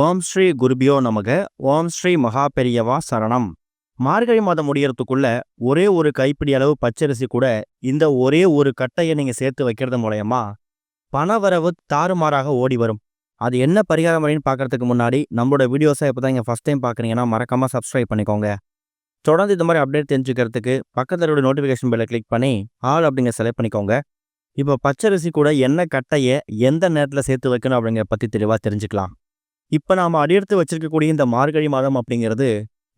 ஓம் ஸ்ரீ குருபியோ நமக. ஓம் ஸ்ரீ மகா பெரியவா சரணம். மார்கழி மாதம் முடியறதுக்குள்ள ஒரே ஒரு கைப்பிடி அளவு பச்சரிசி கூட இந்த ஒரே ஒரு கட்டையை நீங்க சேர்த்து வைக்கிறது மூலயமா பணவரவு தாறுமாறாக ஓடி வரும். அது என்ன பரிகாரம் அப்படின்னு பார்க்கறதுக்கு முன்னாடி நம்மளோட வீடியோஸை இப்போ தான் இங்கே ஃபஸ்ட் டைம் பார்க்குறீங்கன்னா மறக்காமல் சப்ஸ்கிரைப் பண்ணிக்கோங்க. தொடர்ந்து இந்த மாதிரி அப்டேட் தெரிஞ்சுக்கிறதுக்கு பக்கத்தில் இருக்க நோட்டிஃபிகேஷன் பெல்லை கிளிக் பண்ணி ஆல் அப்படிங்க செலக்ட் பண்ணிக்கோங்க. இப்போ பச்சரிசி கூட என்ன கட்டையை எந்த நேரத்தில் சேர்த்து வைக்கணும் அப்படிங்கிற பற்றி தெளிவாக தெரிஞ்சுக்கலாம். இப்போ நாம் அடியெடுத்து வச்சிருக்கக்கூடிய இந்த மார்கழி மாதம் அப்படிங்கிறது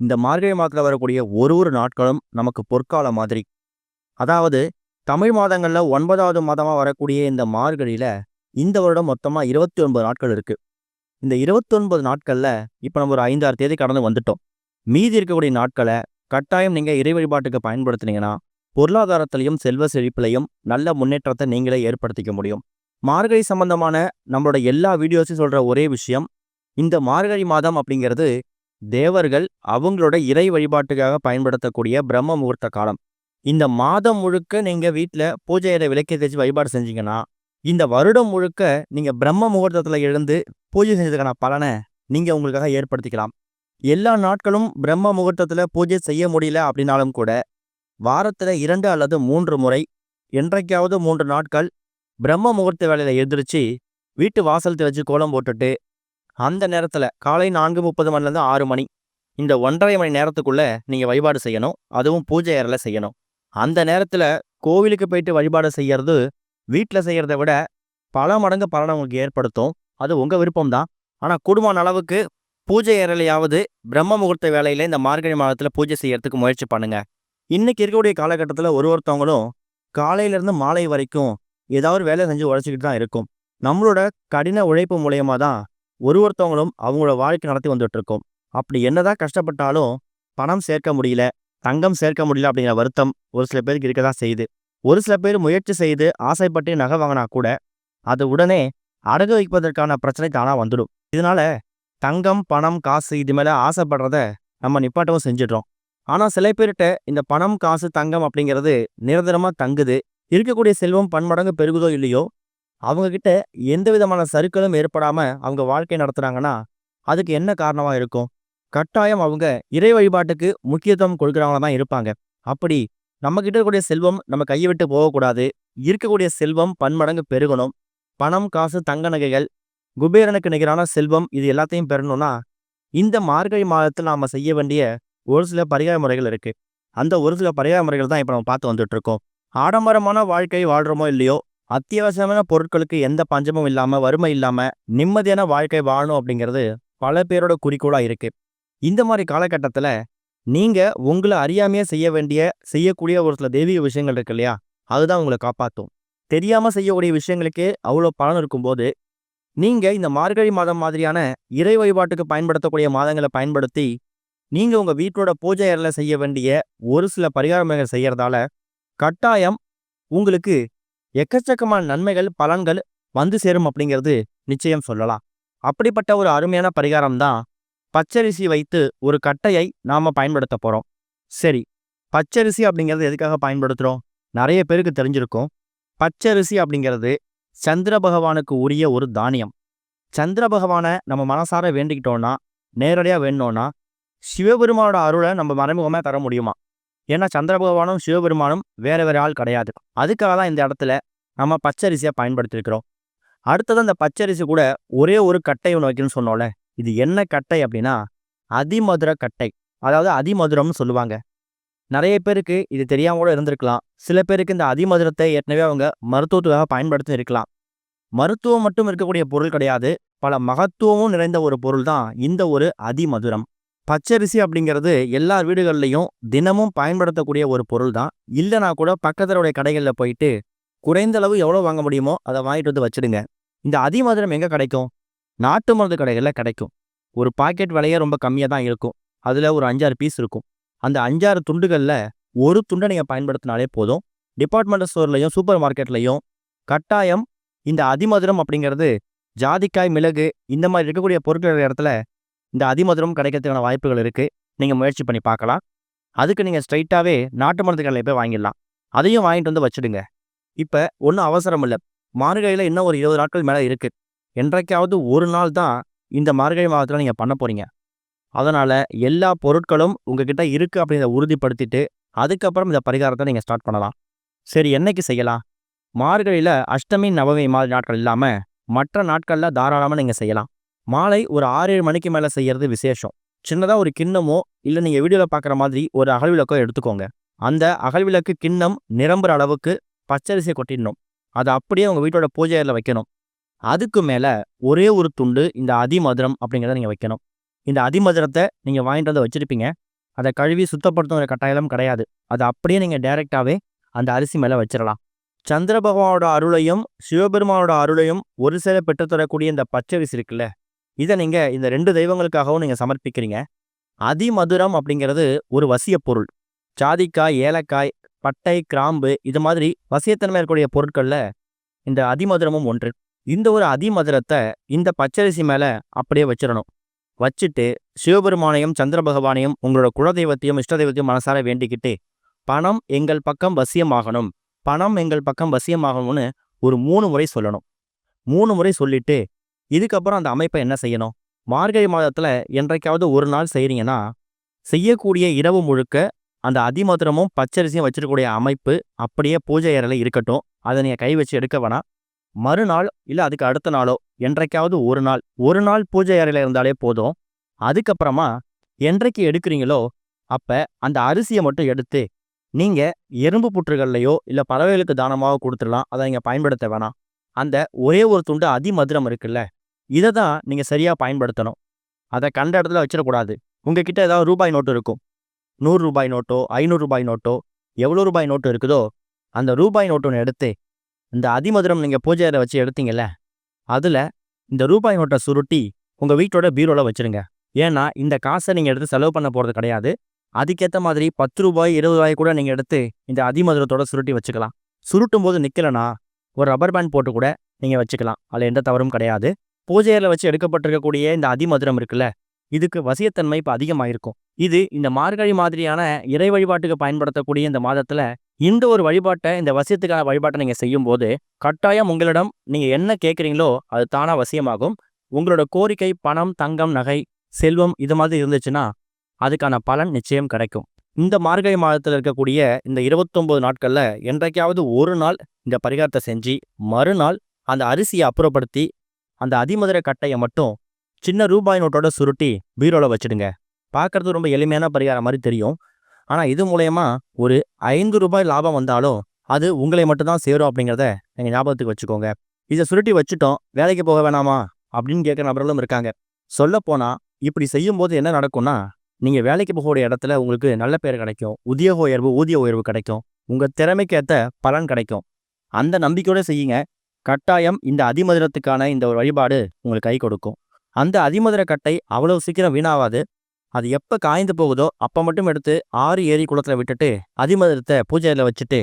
இந்த மார்கழி மாதத்தில் வரக்கூடிய ஒரு ஒரு நாட்களும் நமக்கு பொற்கால மாதிரி. அதாவது தமிழ் மாதங்களில் ஒன்பதாவது மாதமாக வரக்கூடிய இந்த மார்கழியில் இந்த வருடம் மொத்தமாக இருபத்தி ஒன்பது நாட்கள் இருக்குது இந்த இருபத்தொன்பது நாட்களில் இப்போ நம்ம ஒரு ஐந்தாறு தேதி கடந்து வந்துட்டோம். மீதி இருக்கக்கூடிய நாட்களை கட்டாயம் நீங்கள் இறை வழிபாட்டுக்கு பயன்படுத்துனீங்கன்னா பொருளாதாரத்திலையும் செல்வ செழிப்பிலையும் நல்ல முன்னேற்றத்தை நீங்களே ஏற்படுத்திக்க முடியும். மார்கழி சம்பந்தமான நம்மளோட எல்லா வீடியோஸையும் சொல்கிற ஒரே விஷயம் இந்த மார்கழி மாதம் அப்படிங்கிறது தேவர்கள் அவங்களோட இறை வழிபாட்டுக்காக பயன்படுத்தக்கூடிய பிரம்ம முகூர்த்த காலம். இந்த மாதம் முழுக்க நீங்கள் வீட்டில் பூஜை அறை விளக்கை தேய்ச்சி வழிபாடு செஞ்சீங்கன்னா இந்த வருடம் முழுக்க நீங்கள் பிரம்ம முகூர்த்தத்தில் எழுந்து பூஜை செஞ்சதுக்கான பலனை நீங்கள் உங்களுக்காக ஏற்படுத்திக்கலாம். எல்லா நாட்களும் பிரம்ம முகூர்த்தத்தில் பூஜை செய்ய முடியல அப்படின்னாலும் கூட வாரத்தில் இரண்டு அல்லது மூன்று முறை என்றைக்காவது மூன்று நாட்கள் பிரம்ம முகூர்த்த வேலையில் எழுந்திரிச்சு வீட்டு வாசல் தெளிச்சு கோலம் போட்டுட்டு அந்த நேரத்தில் காலை நான்கு முப்பது மணிலேருந்து ஆறு மணி. இந்த ஒன்றரை மணி நேரத்துக்குள்ளே நீங்கள் வழிபாடு செய்யணும். அதுவும் பூஜை அறையில் செய்யணும். அந்த நேரத்தில் கோவிலுக்கு போயிட்டு வழிபாடு செய்யறது வீட்டில் செய்கிறத விட பல மடங்கு பலனை உங்களுக்கு ஏற்படுத்தும். அது உங்கள் விருப்பம்தான். ஆனால் குடும்பம் அளவுக்கு பூஜை அறையிலையாவது பிரம்ம முகூர்த்த வேலையில் இந்த மார்கழி மாதத்தில் பூஜை செய்யறதுக்கு முயற்சி பண்ணுங்க. இன்னைக்கு இருக்கக்கூடிய காலகட்டத்தில் ஒரு ஒருத்தவங்களும் காலையிலேருந்து மாலை வரைக்கும் ஏதாவது வேலை செஞ்சு உழைச்சிக்கிட்டு தான் இருக்கும். நம்மளோட கடின உழைப்பு மூலயமா தான் ஒரு ஒருத்தவங்களும் அவங்களோட வாழ்க்கை நடத்தி வந்துட்டு இருக்கோம் அப்படி என்னதான் கஷ்டப்பட்டாலும் பணம் சேர்க்க முடியல தங்கம் சேர்க்க முடியல அப்படிங்கிற வருத்தம் ஒரு சில பேருக்கு இருக்க தான் செய்யுது. ஒரு சில பேர் முயற்சி செய்து ஆசைப்பட்டு நகை வாங்கினா கூட அது உடனே அடகு வைப்பதற்கான பிரச்சனை தானாக வந்துடும். இதனால தங்கம் பணம் காசு இது மேலே ஆசைப்படுறத நம்ம நிப்பாட்டவும் செஞ்சிடுறோம். ஆனால் சில பேர்கிட்ட இந்த பணம் காசு தங்கம் அப்படிங்கிறது நிரந்தரமாக தங்குது. இருக்கக்கூடிய செல்வம் பன்மடங்கு பெருகுதோ இல்லையோ அவங்க கிட்ட எந்த விதமான சறுக்களும் ஏற்படாம அவங்க வாழ்க்கை நடத்துறாங்கன்னா அதுக்கு என்ன காரணமா இருக்கும்? கட்டாயம் அவங்க இறை வழிபாட்டுக்கு முக்கியத்துவம் கொடுக்குறவங்களா தான் இருப்பாங்க. அப்படி நம்ம கிட்ட இருக்கக்கூடிய செல்வம் நம்ம கையை விட்டு போகக்கூடாது. இருக்கக்கூடிய செல்வம் பன்மடங்கு பெருகணும். பணம் காசு தங்க நகைகள் குபேரனுக்கு நிகரான செல்வம் இது எல்லாத்தையும் பெறணும்னா இந்த மார்கழி மாதத்தில் நாம செய்ய வேண்டிய ஒரு சில பரிகார முறைகள் இருக்கு. அந்த ஒரு சில பரிகார முறைகள் தான் இப்போ நம்ம பார்த்து வந்துட்டு இருக்கோம். ஆடம்பரமான வாழ்க்கை வாழ்றோமோ இல்லையோ அத்தியாவசியமான பொருட்களுக்கு எந்த பஞ்சமும் இல்லாம வறுமை இல்லாம நிம்மதியான வாழ்க்கை வாழணும் அப்படிங்கிறது பல பேரோட குறிக்கோளாக இருக்கு. இந்த மாதிரி காலகட்டத்துல நீங்க உங்களை அறியாமையே செய்ய வேண்டிய செய்யக்கூடிய ஒரு சில தெய்வீக விஷயங்கள் இருக்கு இல்லையா? அதுதான் உங்களை காப்பாற்றும் தெரியாம செய்யக்கூடிய விஷயங்களுக்கே அவ்வளோ பலன் இருக்கும்போது நீங்க இந்த மார்கழி மாதம் மாதிரியான இறை வழிபாட்டுக்கு பயன்படுத்தக்கூடிய மாதங்களை பயன்படுத்தி நீங்க உங்க வீட்டோட பூஜை அறையில் செய்ய வேண்டிய ஒரு சில பரிகாரங்கள் செய்யறதால கட்டாயம் உங்களுக்கு எக்கச்சக்கமான நன்மைகள் பலன்கள் வந்து சேரும் அப்படிங்கிறது நிச்சயம் சொல்லலாம். அப்படிப்பட்ட ஒரு அருமையான பரிகாரம் தான் பச்சரிசி வைத்து ஒரு கட்டையை நாம பயன்படுத்த போறோம். சரி பச்சரிசி அப்படிங்கிறது எதுக்காக பயன்படுத்துறோம்? நிறைய பேருக்கு தெரிஞ்சிருக்கும். பச்சரிசி அப்படிங்கிறது சந்திர பகவானுக்கு உரிய ஒரு தானியம். சந்திர பகவானை நம்ம மனசார வேண்டிக்கிட்டோன்னா நேரடியாக வேணும்னா சிவபெருமானோட அருளை நம்ம மறைமுகமாக தர முடியுமா? ஏன்னா சந்திர பகவானும் சிவபெருமானும் வேற வேற ஆள் கிடையாது. அதுக்காக தான் இந்த இடத்துல நம்ம பச்சரிசியை பயன்படுத்தியிருக்கிறோம். அடுத்தது அந்த பச்சரிசி கூட ஒரே ஒரு கட்டை ஒன்று வைக்கணும்னு சொன்னோம்ல இது என்ன கட்டை அப்படின்னா அதிமதுர கட்டை. அதாவது அதிமதுரம்னு சொல்லுவாங்க. நிறைய பேருக்கு இது தெரியாம கூட இருந்திருக்கலாம். சில பேருக்கு இந்த அதிமதுரத்தை ஏற்கனவே அவங்க மருத்துவத்துக்காக பயன்படுத்தி இருக்கலாம். மருத்துவம் மட்டும் இருக்கக்கூடிய பொருள் கிடையாது. பல மகத்துவமும் நிறைந்த ஒரு பொருள் தான் இந்த ஒரு அதிமதுரம். பச்சரிசி அப்படிங்கிறது எல்லார் வீடுகள்லையும் தினமும் பயன்படுத்தக்கூடிய ஒரு பொருள் தான் இல்லைனா கூட பக்கத்திலுடைய கடைகளில் போயிட்டு குறைந்த அளவு எவ்வளோ வாங்க முடியுமோ அதை வாங்கிட்டு வந்து வச்சுடுங்க. இந்த அதிமதுரம் எங்கே கிடைக்கும்? நாட்டு மருந்து கடைகளில் கிடைக்கும். ஒரு பாக்கெட் விலையே ரொம்ப கம்மியாக தான் இருக்கும். அதில் ஒரு அஞ்சாறு பீஸ் இருக்கும். அந்த அஞ்சாறு துண்டுகளில் ஒரு துண்டை நீங்கள் பயன்படுத்தினாலே போதும். டிபார்ட்மெண்ட் ஸ்டோர்லையும் சூப்பர் மார்க்கெட்லையும் கட்டாயம் இந்த அதிமதுரம் அப்படிங்கிறது ஜாதிக்காய் மிளகு இந்த மாதிரி இருக்கக்கூடிய பொருட்கள் இடத்துல இந்த அதிமதுரம் கிடைக்கிறதுக்கான வாய்ப்புகள் இருக்குது நீங்கள் முயற்சி பண்ணி பார்க்கலாம். அதுக்கு நீங்கள் ஸ்ட்ரைட்டாகவே நாட்டு மருந்து கடையில் போய் வாங்கிடலாம். அதையும் வாங்கிட்டு வந்து வச்சுடுங்க. இப்போ ஒன்றும் அவசரம் இல்லை. மார்கழியில் இன்னும் ஒரு இருபது நாட்கள் மேலே இருக்குது என்றைக்காவது ஒரு நாள் தான் இந்த மார்கழி மாதத்தில் நீங்கள் பண்ண போகிறீங்க அதனால் எல்லா பொருட்களும் உங்ககிட்ட இருக்குது அப்படிங்கிறத உறுதிப்படுத்திட்டு அதுக்கப்புறம் இந்த பரிகாரத்தை நீங்கள் ஸ்டார்ட் பண்ணலாம். சரி என்னைக்கு செய்யலாம்? மார்கழியில் அஷ்டமி நவமி மாதிரி நாட்கள் இல்லாமல் மற்ற நாட்களில் தாராளமாக நீங்கள் செய்யலாம். மாலை ஒரு ஆறு ஏழு மணிக்கு மேலே செய்யறது விசேஷம். சின்னதாக ஒரு கிண்ணமோ இல்லை நீங்கள் வீடியோவில் பார்க்குற மாதிரி ஒரு அகல் விளக்கோ எடுத்துக்கோங்க. அந்த அகல் விளக்கு கிண்ணம் நிரம்புற அளவுக்கு பச்சரிசியை கொட்டிடணும். அதை அப்படியே உங்கள் வீட்டோட பூஜை அறையில் வைக்கணும். அதுக்கு மேலே ஒரே ஒரு துண்டு இந்த அதிமதுரம் அப்படிங்கிறத நீங்கள் வைக்கணும். இந்த அதிமதுரத்தை நீங்கள் வாங்கிட்டு வந்து வச்சுருப்பீங்க. அதை கழுவி சுத்தப்படுத்தும் கட்டாயம் கிடையாது. அதை அப்படியே நீங்கள் டைரெக்டாகவே அந்த அரிசி மேலே வச்சிடலாம். சந்திர பகவானோட அருளையும் சிவபெருமானோட அருளையும் ஒரு சேர பெற்றுத்தரக்கூடிய இந்த பச்சரிசி இருக்குல்ல இதை நீங்கள் இந்த ரெண்டு தெய்வங்களுக்காகவும் நீங்கள் சமர்ப்பிக்கிறீங்க. அதிமதுரம் அப்படிங்கிறது ஒரு வசிய பொருள். ஜாதிக்காய் ஏலக்காய் பட்டை கிராம்பு இது மாதிரி வசியத்தன்மை இருக்கக்கூடிய பொருட்களில் இந்த அதிமதுரமும் ஒன்று. இந்த ஒரு அதிமதுரத்தை இந்த பச்சரிசி மேலே அப்படியே வச்சிடணும். வச்சுட்டு சிவபெருமானையும் சந்திர பகவானையும் உங்களோட குலதெய்வத்தையும் இஷ்ட தெய்வத்தையும் மனசார வேண்டிக்கிட்டு பணம் எங்கள் பக்கம் வசியமாகணும். பணம் எங்கள் பக்கம் வசியமாகணும்னு ஒரு மூணு முறை சொல்லணும். மூணு முறை சொல்லிட்டு இதுக்கப்புறம் அந்த அமைப்பை என்ன செய்யணும்? மார்கழி மாதத்தில் என்றைக்காவது ஒரு நாள் செய்கிறீங்கன்னா செய்யக்கூடிய இரவு முழுக்க அந்த அதிமதுரமும் பச்சரிசியும் வச்சிருக்கக்கூடிய அமைப்பு அப்படியே பூஜை அறையில் இருக்கட்டும். அதை நீங்கள் கை வச்சு எடுக்க வேணாம். மறுநாள் இல்லை அதுக்கு அடுத்த நாளோ என்றைக்காவது ஒரு நாள் ஒரு நாள் பூஜை அறையில் இருந்தாலே போதும். அதுக்கப்புறமா என்றைக்கு எடுக்கிறீங்களோ அப்போ அந்த அரிசியை மட்டும் எடுத்து நீங்கள் எறும்பு புற்றுகள்லையோ இல்லை பறவைகளுக்கு தானமாக கொடுத்துடலாம். அதை நீங்கள் பயன்படுத்த வேணாம். அந்த ஒரே ஒரு துண்டு அதிமதுரம் இருக்குல்ல இதை தான் நீங்கள் சரியாக பயன்படுத்தணும். அதை கண்ட இடத்துல வச்சிடக்கூடாது. உங்ககிட்ட ஏதாவது ரூபாய் நோட்டு இருக்கும். நூறு ரூபாய் நோட்டோ ஐநூறு ரூபாய் நோட்டோ எவ்வளோ ரூபாய் நோட்டு இருக்குதோ அந்த ரூபாய் நோட்டு ஒன்று எடுத்து இந்த அதிமதுரம் நீங்கள் பூஜை அறை வச்சு எடுத்தீங்கல்ல அதில் இந்த ரூபாய் நோட்டை சுருட்டி உங்கள் வீட்டோட பீரோவில் வச்சுருங்க. ஏன்னா இந்த காசை நீங்கள் எடுத்து செலவு பண்ண போகிறது கிடையாது. அதுக்கேற்ற மாதிரி பத்து ரூபாய் இருபது ரூபாய் கூட நீங்கள் எடுத்து இந்த அதிமதுரத்தோட சுருட்டி வச்சுக்கலாம். சுருட்டும் போது நிற்கலனா ஒரு ரப்பர் பேண்ட் போட்டு கூட நீங்கள் வச்சுக்கலாம். அதில் எந்த தவறும் கிடையாது. பூஜையில் வச்சு எடுக்கப்பட்டிருக்கக்கூடிய இந்த அதிமதுரம் இருக்குல்ல இதுக்கு வசியத்தன்மை இப்போ அதிகமாக இருக்கும் இது இந்த மார்கழி மாதிரியான இறை வழிபாட்டுக்கு பயன்படுத்தக்கூடிய இந்த மாதத்துல இந்த ஒரு வழிபாட்டை இந்த வசியத்துக்கான வழிபாட்டை நீங்க செய்யும் போது கட்டாயம் உங்களிடம் நீங்க என்ன கேட்குறீங்களோ அது தானா வசியமாகும். உங்களோட கோரிக்கை பணம் தங்கம் நகை செல்வம் இது மாதிரி இருந்துச்சுன்னா அதுக்கான பலன் நிச்சயம் கிடைக்கும். இந்த மார்கழி மாதத்தில் இருக்கக்கூடிய இந்த இருபத்தொம்போது நாட்கள்ல என்றைக்காவது ஒரு நாள் இந்த பரிகாரத்தை செஞ்சு மறுநாள் அந்த அரிசியை அப்புறப்படுத்தி அந்த அதிமதுர கட்டையை மட்டும் சின்ன ரூபாய் நோட்டோட சுருட்டி பீரோல வச்சுடுங்க. பார்க்கறது ரொம்ப எளிமையான பரிகாரம் மாதிரி தெரியும். ஆனால் இது மூலயமா ஒரு ஐந்து ரூபாய் லாபம் வந்தாலும் அது உங்களை மட்டும்தான் சேரும் அப்படிங்கிறத நீங்கள் ஞாபகத்துக்கு வச்சுக்கோங்க. இதை சுருட்டி வச்சுட்டோம் வேலைக்கு போக வேணாமா? அப்படின்னு கேட்குற நபர்களும் இருக்காங்க. சொல்லப்போனால் இப்படி செய்யும்போது என்ன நடக்கும்னா நீங்கள் வேலைக்கு போகக்கூடிய இடத்துல உங்களுக்கு நல்ல பேர் கிடைக்கும். உத்தியோக உயர்வு ஊதிய உயர்வு கிடைக்கும். உங்கள் திறமைக்கேற்ற பலன் கிடைக்கும். அந்த நம்பிக்கையோடு செய்யுங்க. கட்டாயம் இந்த அதிமதுரத்துக்கான இந்த ஒரு வழிபாடு உங்களுக்கு கை கொடுக்கும். அந்த அதிமதுர கட்டை அவ்வளவு சீக்கிரம் வீணாவாது அது எப்போ காய்ந்து போகுதோ அப்போ மட்டும் எடுத்து ஆறு ஏரி குளத்தில் விட்டுட்டு அதிமதுரத்தை பூஜையில் வச்சுட்டு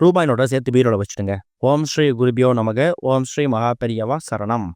ரூபாய் நோட்டை சேர்த்து பீரோட வச்சுடுங்க. ஓம் ஸ்ரீ குருபியோ நமக. ஓம் ஸ்ரீ மகா பெரியவா சரணம்.